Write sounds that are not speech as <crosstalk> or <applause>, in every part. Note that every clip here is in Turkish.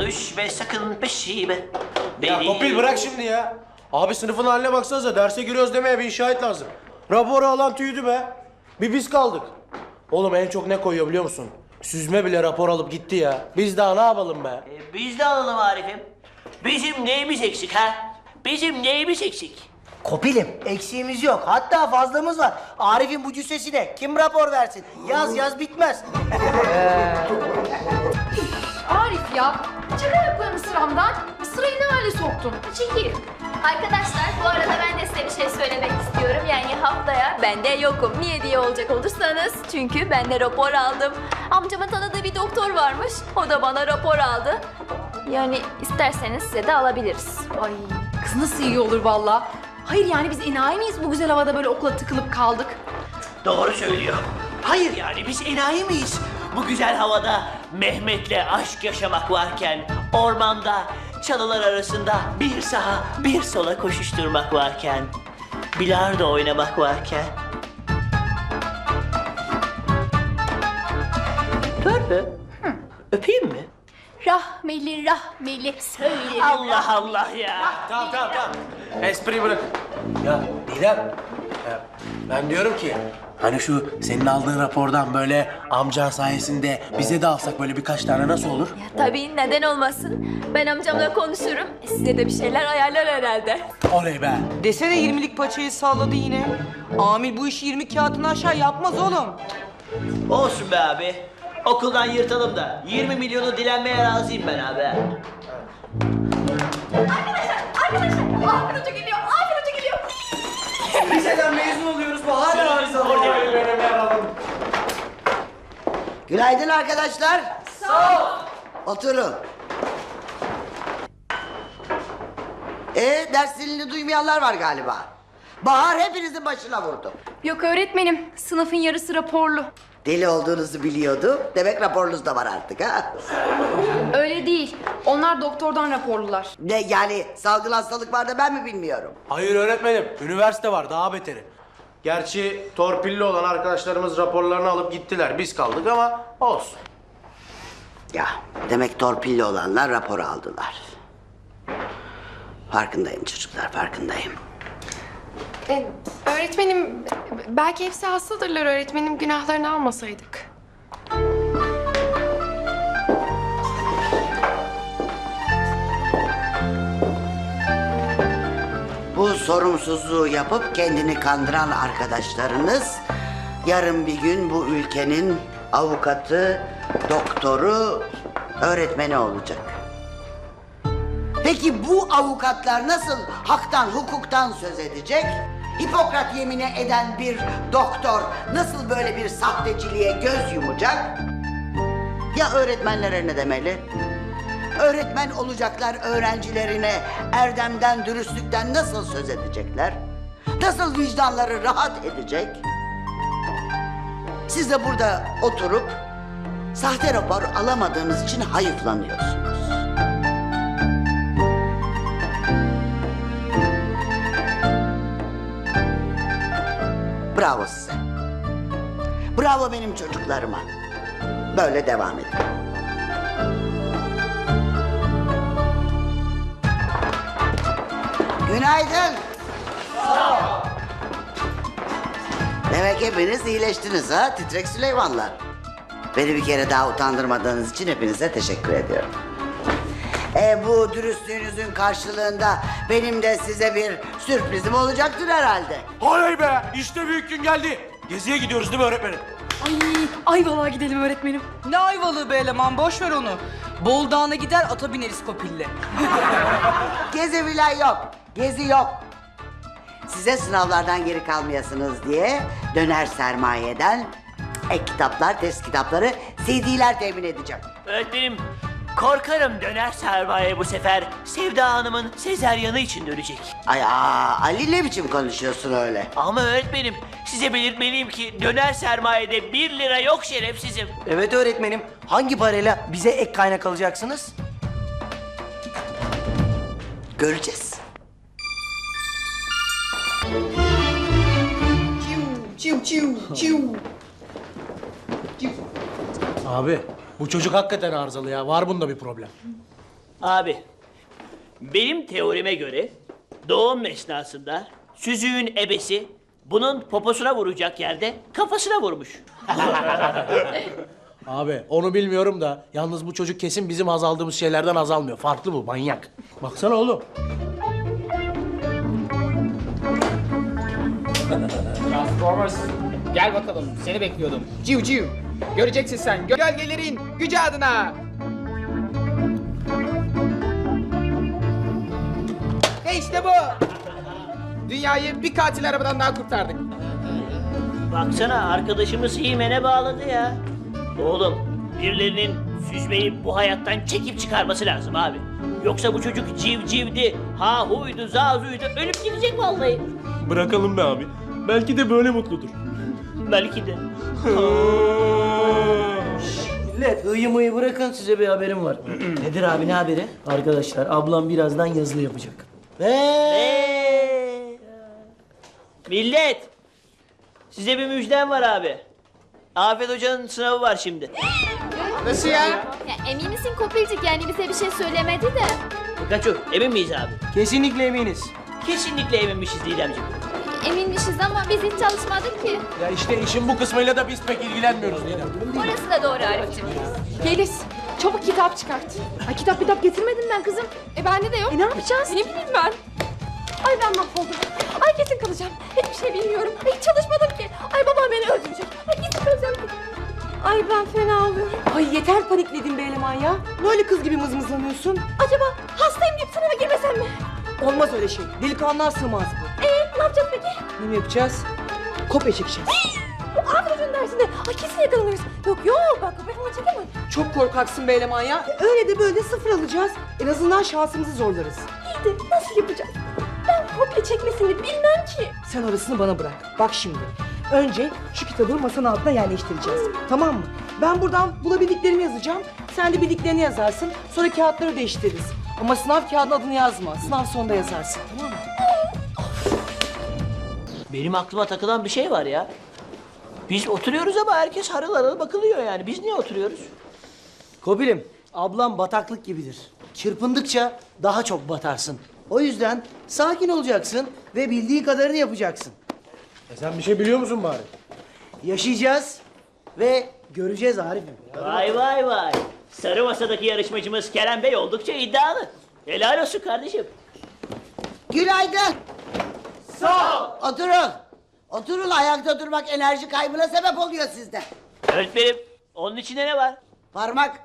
düşme sakın peşime. Ya Kopil bırak şimdi ya. Abi sınıfın haline baksanıza derse giriyoruz demeye bir şahit lazım. Raporu alan tüydü be. Bir biz kaldık. Oğlum en çok ne koyuyor biliyor musun? Süzme bile rapor alıp gitti ya. Biz daha ne yapalım be? E, biz de alalım Arif'im. Bizim neyimiz eksik ha? Bizim neyimiz eksik? Kopilim, eksiğimiz yok. Hatta fazlamız var. Arif'in bu cüssesine kim rapor versin? Yaz yaz bitmez. <laughs> Arif ya, çık ayaklarını sıramdan. Sırayı ne hale soktun? Çekil. Arkadaşlar bu arada ben de size bir şey söylemek istiyorum. Yani haftaya ben de yokum. Niye diye olacak olursanız. Çünkü ben de rapor aldım. Amcamın tanıdığı bir doktor varmış. O da bana rapor aldı. Yani isterseniz size de alabiliriz. Ay kız nasıl iyi olur valla. Hayır yani biz enayi miyiz bu güzel havada böyle okula tıkılıp kaldık? Doğru söylüyor. Hayır yani biz enayi miyiz? Bu güzel havada Mehmet'le aşk yaşamak varken, ormanda çalılar arasında bir sağa bir sola koşuşturmak varken, bilardo oynamak varken. Mi? Öpeyim mi? Rahmeli rahmeli söyle. Allah Allah ya. Tamam tamam tamam. Espri bırak. Ya Didem. ya ben diyorum ki hani şu senin aldığın rapordan böyle amcan sayesinde bize de alsak böyle birkaç tane nasıl olur? Tabii neden olmasın. Ben amcamla konuşurum. Size de bir şeyler ayarlar herhalde. Oley be. Desene 20'lik paçayı salladı yine. Amil bu işi 20 kağıtını aşağı yapmaz oğlum. Olsun be abi. Okuldan yırtalım da 20 milyonu dilenmeye razıyım ben abi. Arkadaşlar Afin Hoca geliyor. Geliyor. Liseden mezun oluyoruz bu hala arızalı. Günaydın arkadaşlar. Sağ ol. Oturun. Ee, ders dilini duymayanlar var galiba. Bahar hepinizin başına vurdu. Yok öğretmenim, sınıfın yarısı raporlu. Deli olduğunuzu biliyordum. Demek raporunuz da var artık ha. Öyle değil, onlar doktordan raporlular. Ne yani salgın hastalık var da ben mi bilmiyorum. Hayır öğretmenim. Üniversite var daha beteri. Gerçi torpilli olan arkadaşlarımız raporlarını alıp gittiler. Biz kaldık ama olsun. Ya demek torpilli olanlar rapor aldılar. Farkındayım çocuklar farkındayım. E, öğretmenim, belki hepsi hastadırlar öğretmenim. Günahlarını almasaydık. Bu sorumsuzluğu yapıp kendini kandıran arkadaşlarınız yarın bir gün bu ülkenin avukatı, doktoru, öğretmeni olacak. Peki bu avukatlar nasıl haktan, hukuktan söz edecek? Hipokrat yemini eden bir doktor nasıl böyle bir sahteciliğe göz yumacak? Ya öğretmenlere ne demeli? Öğretmen olacaklar öğrencilerine erdemden, dürüstlükten nasıl söz edecekler? Nasıl vicdanları rahat edecek? Siz de burada oturup sahte rapor alamadığınız için hayıflanıyorsunuz. Bravo size. Bravo benim çocuklarıma. Böyle devam edin. Günaydın. Demek hepiniz iyileştiniz ha titrek Süleymanlar. Beni bir kere daha utandırmadığınız için hepinize teşekkür ediyorum. E, bu dürüstlüğünüzün karşılığında benim de size bir sürprizim olacaktır herhalde. Oley be! İşte büyük gün geldi. Geziye gidiyoruz değil mi öğretmenim? Ay, Ayvalık'a gidelim öğretmenim. Ne ayvalığı be eleman boş ver onu. Bol Dağı'na gider ata bineriz kopille. <laughs> Gezi filan yok. Gezi yok. Size sınavlardan geri kalmayasınız diye döner sermayeden ek kitaplar, test kitapları, CD'ler temin edeceğim. Öğretmenim korkarım döner sermaye bu sefer Sevda Hanım'ın sezeryanı için dönecek. Ay aa, Ali ne biçim konuşuyorsun öyle? Ama öğretmenim size belirtmeliyim ki döner sermayede bir lira yok şerefsizim. Evet öğretmenim. Hangi parayla bize ek kaynak alacaksınız? Göreceğiz. Abi bu çocuk hakikaten arızalı ya. Var bunda bir problem. Abi, benim teorime göre doğum esnasında süzüğün ebesi bunun poposuna vuracak yerde kafasına vurmuş. <laughs> Abi onu bilmiyorum da yalnız bu çocuk kesin bizim azaldığımız şeylerden azalmıyor. Farklı bu manyak. Baksana oğlum. Transformers. Gel bakalım. Seni bekliyordum. Ciu ciu. Göreceksin sen. Gölgelerin gücü adına. Ve işte bu. Dünyayı bir katil arabadan daha kurtardık. Baksana arkadaşımız Himen'e bağladı ya. Oğlum birilerinin süzmeyi bu hayattan çekip çıkarması lazım abi. Yoksa bu çocuk civcivdi, ha huydu, zazuydu, ölüp gidecek vallahi. Bırakalım be abi. Belki de böyle mutludur. Belki de. Millet ıyı mıyı bırakın size bir haberim var. <clears throat> Nedir abi ne haberi? Arkadaşlar ablam birazdan yazılı yapacak. Ve Ee, millet, size bir müjdem var abi. Afet Hoca'nın sınavı var şimdi. Nasıl ya? Ya emin misin Kopilcik yani bize bir şey söylemedi de. Kaçu, emin miyiz abi? kesinlikle eminiz. Kesinlikle eminmişiz Didemciğim. Eminmişiz ama biz hiç çalışmadık ki. Ya işte işin bu kısmıyla da biz pek ilgilenmiyoruz Didem. Orası da doğru Arif'ciğim. Yeliz çabuk kitap çıkart. Ay kitap kitap getirmedim ben kızım. E bende de yok. E ne yapacağız? Ne bileyim ben. Ay ben mahvoldum. Ay kesin kalacağım. Hiçbir şey bilmiyorum. Ay hiç çalışmadım ki. Ay babam beni öldürecek. Ay kesin kalacağım. Ay ben fena oluyorum. Ay yeter panikledin be eleman ya. Ne öyle kız gibi mızmızlanıyorsun? Acaba hastayım deyip sınava girmesem mi? Olmaz öyle şey. Delikanlığa sığmaz bu. Ee yapacağız peki? Ne mi yapacağız? Kopya çekeceğiz. Bu Hoca'nın dersinde. Ay kesin yakalanırız. Yok yok ben kopya falan çekemem. Çok korkaksın be eleman ya. E, Öyle de böyle de sıfır alacağız. En azından şansımızı zorlarız. İyi de nasıl yapacağız? Ben kopya çekmesini bilmem ki. Sen orasını bana bırak. Bak şimdi. Önce şu kitabı masanın altına yerleştireceğiz. Tamam mı? Ben buradan bulabildiklerimi yazacağım. Sen de bildiklerini yazarsın. Sonra kağıtları değiştiririz. Ama sınav kağıdının adını yazma. Sınav sonunda yazarsın. Tamam mı? Benim aklıma takılan bir şey var ya. Biz oturuyoruz ama herkes harıl harıl bakılıyor yani. Biz niye oturuyoruz? Kopilim, ablam bataklık gibidir. Çırpındıkça daha çok batarsın. O yüzden sakin olacaksın ve bildiğin kadarını yapacaksın. E sen bir şey biliyor musun bari? Yaşayacağız ve göreceğiz Arif'im. Vay vay vay. Sarı masadaki yarışmacımız Kerem Bey oldukça iddialı. Helal olsun kardeşim. Günaydın. Sağ ol. Oturun. Oturun ayakta durmak enerji kaybına sebep oluyor sizde. Öğretmenim onun içinde ne var? Parmak.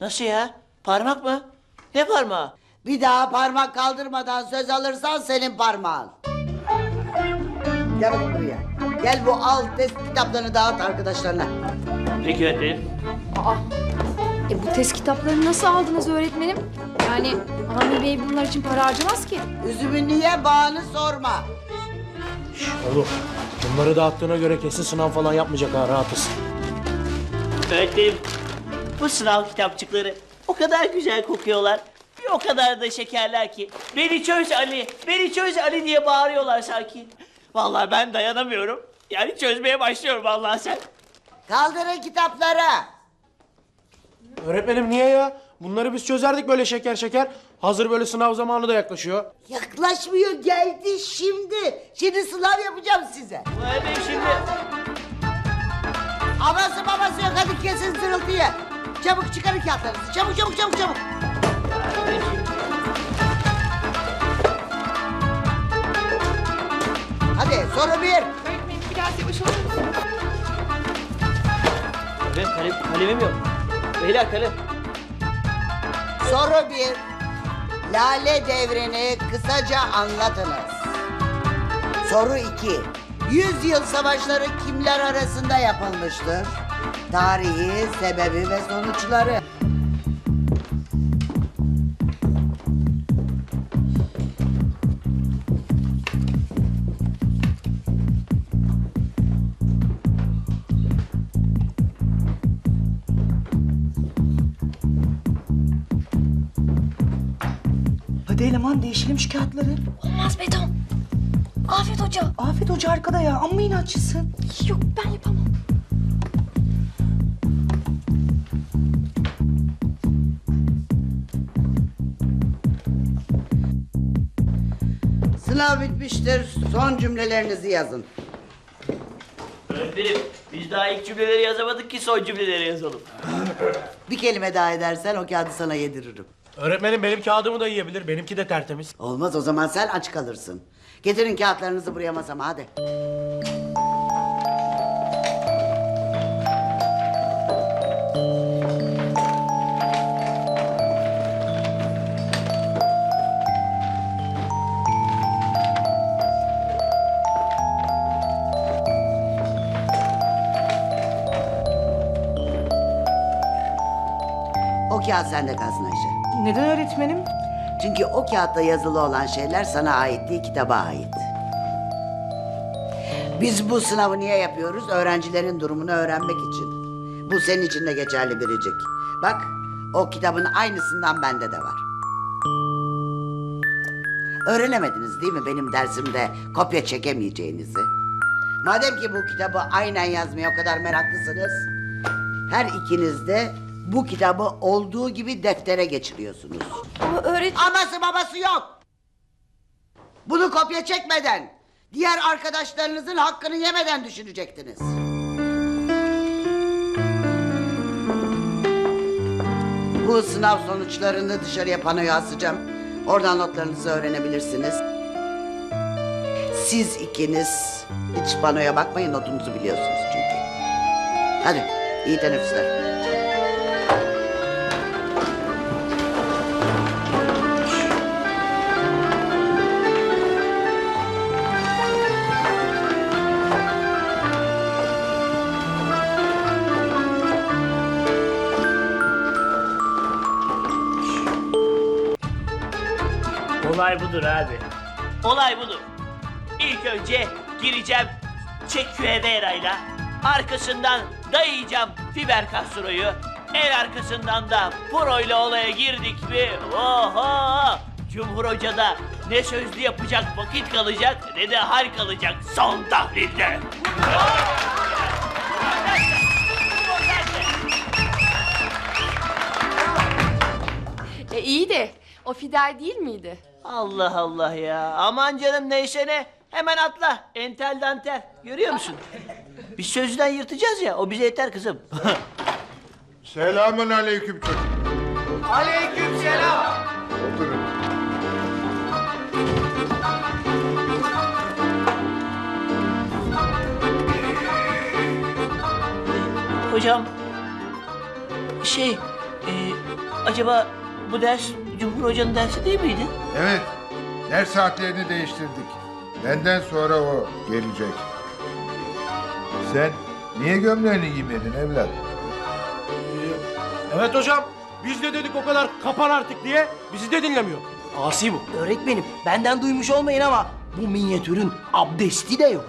Nasıl ya? Parmak mı? Ne parmağı? Bir daha parmak kaldırmadan söz alırsan senin parmağın. Gel bakayım buraya. Gel bu al test kitaplarını dağıt arkadaşlarına. Peki öğretmenim. E bu test kitaplarını nasıl aldınız öğretmenim? Yani Amir Bey bunlar için para harcamaz ki. Üzümü niye bağını sorma. Şş, oğlum bunları dağıttığına göre kesin sınav falan yapmayacak ha rahatız. Öğretmenim bu sınav kitapçıkları o kadar güzel kokuyorlar. Bir o kadar da şekerler ki. Beni çöz Ali, beni çöz Ali diye bağırıyorlar sanki. Vallahi ben dayanamıyorum. Yani çözmeye başlıyorum vallahi sen. Kaldırın kitapları. Öğretmenim niye ya? Bunları biz çözerdik böyle şeker şeker. Hazır böyle sınav zamanı da yaklaşıyor. Yaklaşmıyor geldi şimdi. Şimdi sınav yapacağım size. Öğretmenim şimdi... Aması babası yok hadi kesin zırıltıyı. Çabuk çıkarın kağıtlarınızı. Çabuk çabuk çabuk çabuk. Hadi soru bir. Öğretmenim biraz yavaş olur musun? Benim kalem, kalemim yok. Beyler kalem. Soru bir. Lale devrini kısaca anlatınız. Soru iki. Yüzyıl savaşları kimler arasında yapılmıştır? Tarihi, sebebi ve sonuçları. Hadi eleman değişelim şu kağıtları. Olmaz Beton. Afet Hoca. Afet Hoca arkada ya. Amma inatçısın. Yok ben yapamam. Sınav bitmiştir. Son cümlelerinizi yazın. Öğretmenim biz daha ilk cümleleri yazamadık ki son cümleleri yazalım. Bir kelime daha edersen o kağıdı sana yediririm. Öğretmenim benim kağıdımı da yiyebilir. Benimki de tertemiz. Olmaz o zaman sen aç kalırsın. Getirin kağıtlarınızı buraya masama hadi. O kağıt sende kalsın Ayşe. Neden öğretmenim? Çünkü o kağıtta yazılı olan şeyler sana ait değil, kitaba ait. Biz bu sınavı niye yapıyoruz? Öğrencilerin durumunu öğrenmek için. Bu senin için de geçerli biricik. Bak, o kitabın aynısından bende de var. Öğrenemediniz değil mi benim dersimde kopya çekemeyeceğinizi? Madem ki bu kitabı aynen yazmaya o kadar meraklısınız... ...her ikiniz de bu kitabı olduğu gibi deftere geçiriyorsunuz. Ama öğret... Aması babası yok. Bunu kopya çekmeden, diğer arkadaşlarınızın hakkını yemeden düşünecektiniz. Bu sınav sonuçlarını dışarıya panoya asacağım. Oradan notlarınızı öğrenebilirsiniz. Siz ikiniz hiç panoya bakmayın notunuzu biliyorsunuz çünkü. Hadi iyi teneffüsler. Olay budur abi. Olay budur. İlk önce gireceğim Çeküevera'yla. Arkasından dayayacağım Fiber Castro'yu. El arkasından da Pro ile olaya girdik mi? Oho! Cumhur Hoca da ne sözlü yapacak vakit kalacak ne de hal kalacak son tahlilde. E, iyi de o Fidel değil miydi? Allah Allah ya. Aman canım neyse ne. Hemen atla. Entel dantel. Görüyor musun? Biz sözden yırtacağız ya. O bize yeter kızım. <laughs> Selamun aleyküm çocuk. Aleyküm selam. Oturun. Hocam. Şey. e, acaba bu ders Cumhur Hoca'nın dersi değil miydi? Evet, ders saatlerini değiştirdik. Benden sonra o gelecek. Sen niye gömleğini giymedin evlat? Evet hocam. Biz de dedik o kadar kapan artık diye. Bizi de dinlemiyor. Asi bu. Öğretmenim benden duymuş olmayın ama bu minyatürün abdesti de yok.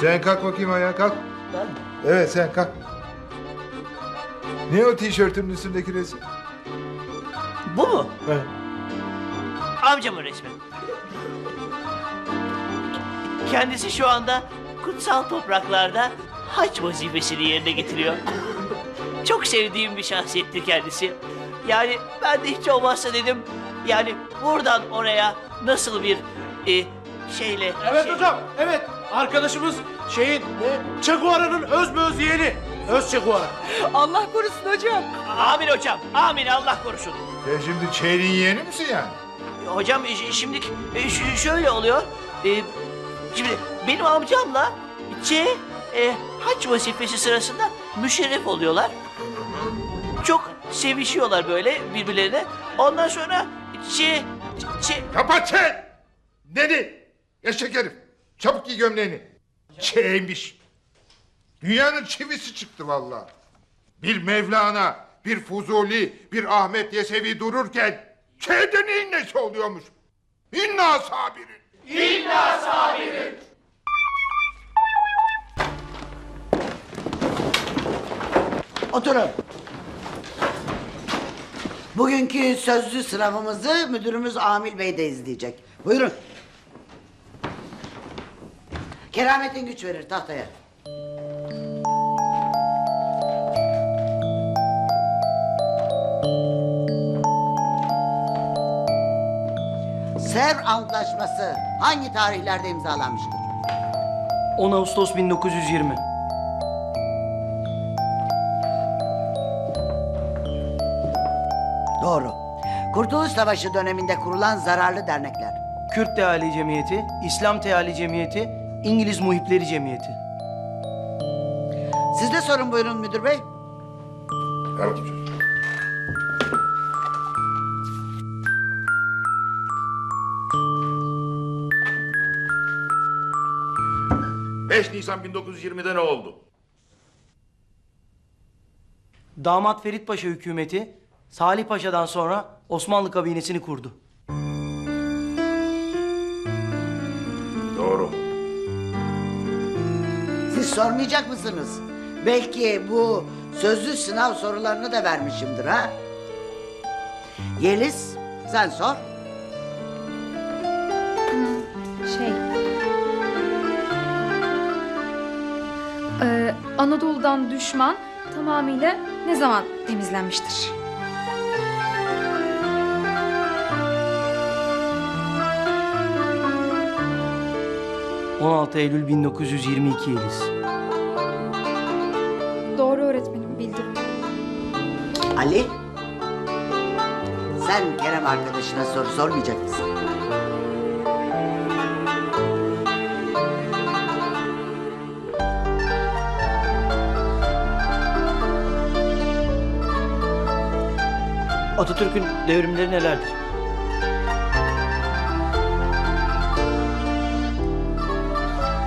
Sen kalk bakayım ayağa kalk. Evet sen kalk. Ne o tişörtünün üstündeki resim? Bu mu? Evet. Amcamın resmi. Kendisi şu anda kutsal topraklarda haç vazifesini yerine getiriyor. Çok sevdiğim bir şahsiyettir kendisi. Yani ben de hiç olmazsa dedim yani buradan oraya nasıl bir e, şeyle... Evet şey- hocam. Evet. Arkadaşımız şeyin ne? Çekuara'nın öz öz yeğeni. Öz Çekuara. Allah korusun hocam. Amin hocam. Amin Allah korusun. Sen şimdi çeyreğin yeğeni misin yani? Hocam e, şimdi e, şöyle oluyor. E, şimdi benim amcamla Ç e, haç vazifesi sırasında müşerref oluyorlar. Çok sevişiyorlar böyle birbirlerine. Ondan sonra Ç, Ç, Kapat sen! Dedi. Eşek herif. Çabuk giy gömleğini. Çeymiş. Dünyanın çivisi çıktı vallahi. Bir Mevlana, bir Fuzuli, bir Ahmet Yesevi dururken Çeydenin nesi oluyormuş? İnna sabirin. Oturun. Bugünkü sözlü sınavımızı müdürümüz Amil Bey de izleyecek. Buyurun. Kerametin güç verir tahtaya. Sevr Antlaşması hangi tarihlerde imzalanmıştır? 10 Ağustos 1920. Doğru. Kurtuluş Savaşı döneminde kurulan zararlı dernekler. Kürt Teali Cemiyeti, İslam Teali Cemiyeti, İngiliz Muhipleri Cemiyeti. Siz de sorun buyurun müdür bey. Yardımcı. 5 Nisan 1920'de ne oldu? Damat Ferit Paşa hükümeti Salih Paşa'dan sonra Osmanlı kabinesini kurdu. Doğru. Siz sormayacak mısınız? Belki bu sözlü sınav sorularını da vermişimdir ha? Yeliz sen sor. Şey, Ee, Anadolu'dan düşman tamamıyla ne zaman temizlenmiştir? ...16 Eylül 1922 Yeliz. Doğru öğretmenim bildim. Ali. Sen Kerem arkadaşına soru sormayacak mısın? Atatürk'ün devrimleri nelerdir?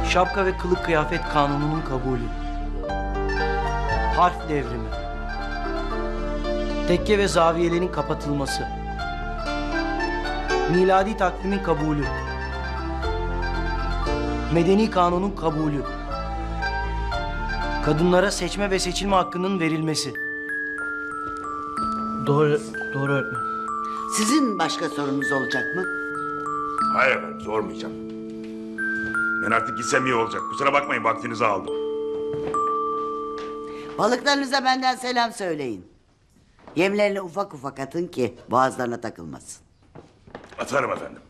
Şapka ve kılık kıyafet kanununun kabulü. Harf devrimi. Tekke ve zaviyelerin kapatılması. Miladi takvimin kabulü. Medeni kanunun kabulü. Kadınlara seçme ve seçilme hakkının verilmesi. Doğru, doğru öğretmenim. Sizin başka sorunuz olacak mı? Hayır efendim sormayacağım. Ben artık gitsem iyi olacak. Kusura bakmayın vaktinizi aldım. Balıklarınıza benden selam söyleyin. Yemlerini ufak ufak atın ki boğazlarına takılmasın. Atarım efendim.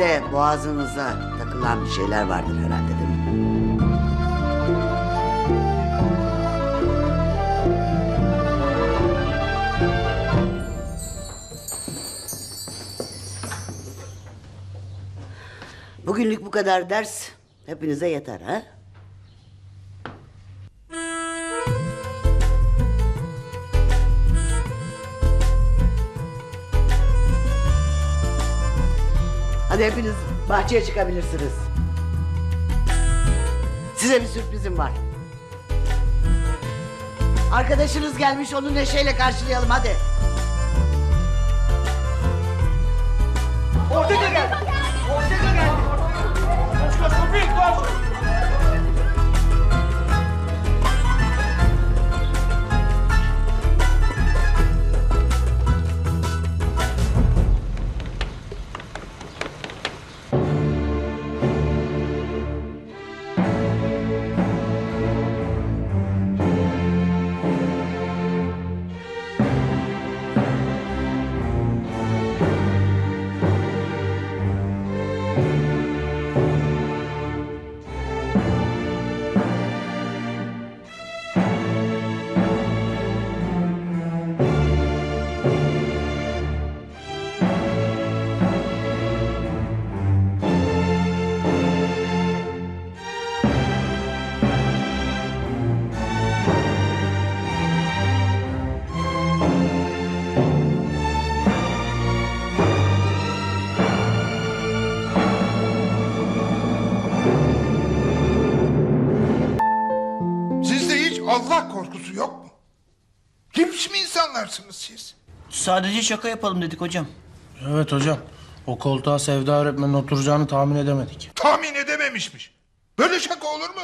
De boğazınıza takılan bir şeyler vardır herhalde değil mi? Bugünlük bu kadar ders hepinize yeter ha? Hadi hepiniz bahçeye çıkabilirsiniz. Size bir sürprizim var. Arkadaşınız gelmiş onu neşeyle karşılayalım hadi. Ortega geldi. Ortega geldi. Koş koş Kopil koş. Sadece şaka yapalım dedik hocam. Evet hocam. O koltuğa Sevda öğretmenin oturacağını tahmin edemedik. Tahmin edememişmiş. Böyle şaka olur mu?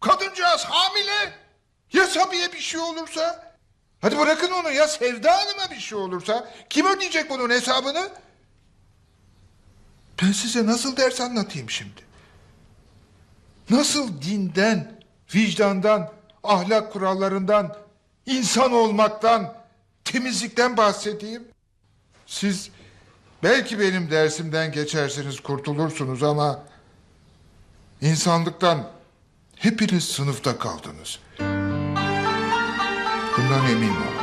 Kadıncağız hamile. Ya Sabiye bir şey olursa? Hadi bırakın onu ya Sevda Hanım'a bir şey olursa? Kim ödeyecek bunun hesabını? Ben size nasıl ders anlatayım şimdi? Nasıl dinden, vicdandan, ahlak kurallarından, insan olmaktan, temizlikten bahsedeyim? Siz belki benim dersimden geçersiniz, kurtulursunuz ama insanlıktan hepiniz sınıfta kaldınız. Bundan emin olun.